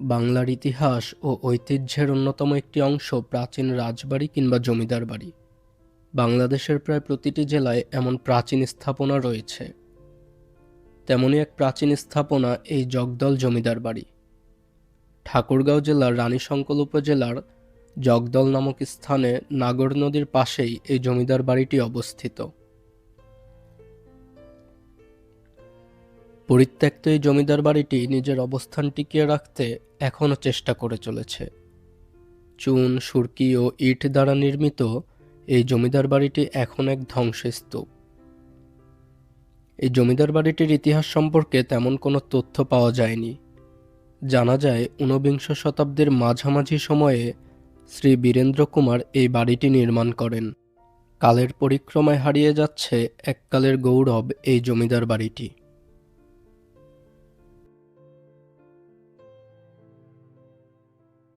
বাংলার ইতিহাস ও ঐতিহ্যের অন্যতম একটি অংশ প্রাচীন রাজবাড়ি কিংবা জমিদার বাড়ি। বাংলাদেশের প্রায় প্রতিটি জেলায় এমন প্রাচীন স্থাপনা রয়েছে। তেমনই এক প্রাচীন স্থাপনা এই জগদল জমিদার বাড়ি। ঠাকুরগাঁও জেলার রানীশঙ্কল উপজেলার জগদল নামক স্থানে নাগর নদীর পাশেই এই জমিদার বাড়িটি অবস্থিত। পরিত্যক্ত এই জমিদার বাড়িটি নিজের অবস্থান টিকিয়ে রাখতে এখনও চেষ্টা করে চলেছে। চুন, সুরকি ও ইট দ্বারা নির্মিত এই জমিদার বাড়িটি এখন এক ধ্বংসস্তূপ। এই জমিদার বাড়িটির ইতিহাস সম্পর্কে তেমন কোনো তথ্য পাওয়া যায়নি। জানা যায়, ঊনবিংশ শতাব্দীর মাঝামাঝি সময়ে শ্রী বীরেন্দ্র কুমার এই বাড়িটি নির্মাণ করেন। কালের পরিক্রমায় হারিয়ে যাচ্ছে এককালের গৌরব এই জমিদার বাড়িটি।